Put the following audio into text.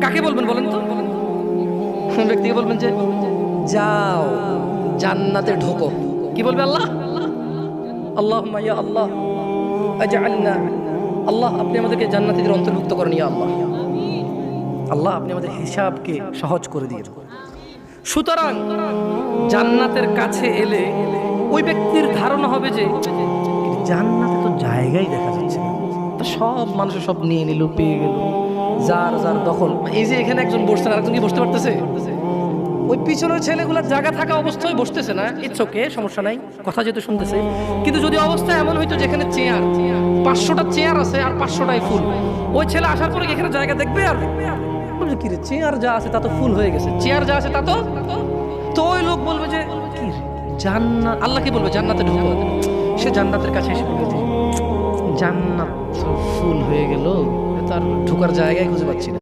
কাকে বলবেন বলেন তো? কোন ব্যক্তিকে বলবেন যে, যাও, জান্নাতে ঢোকো। কি বলবে আল্লাহ? আল্লাহ মাইয়া আল্লাহ, আজআলনা। আল্লাহ, আপনি আমাদেরকে জান্নাতীদের অন্তর্ভুক্ত করেন ইয়া আল্লাহ। আল্লাহ, আপনি আমাদের হিসাবকে সহজ করে দিয়ে। সুতরাং, জান্নাতের কাছে এলে ওই ব্যক্তির ধারণা হবে যে, জান্নাতে তো জায়গাই দেখা যাচ্ছে না। সব মানুষের সব নিয়ে নিল, পেয়ে গেল। যার যার দখল। এই যে এখানে একজন বসছেন আরেকজন কি বসতে পারতেছে? ওই পিছনের ছেলেগুলোর জায়গা থাকা অবস্থায় বসতেছে না। ইটস ওকে সমস্যা নাই। কথা যেহেতু শুনতেছে। কিন্তু যদি অবস্থা এমন হইতো যেখানে চেয়ার পাঁচশোটা চেয়ার আছে আর পাঁচশোটাই ফুল। ওই ছেলে আসার পরে এখানে জায়গা দেখবে আর? বলবে কি রে চেয়ার যা আছে তা তো ফুল হয়ে গেছে। চেয়ার যা আছে তা তো তো ওই লোক বলবে যে, কি জান্নাত আল্লাহ কি বলবে? জান্নাতে ঢুকো। সে জান্নাতের কাছে এসে বলবে জান্নাত ফুল হয়ে গেল। ঢোকার জায়গায় খুঁজে পাচ্ছি না।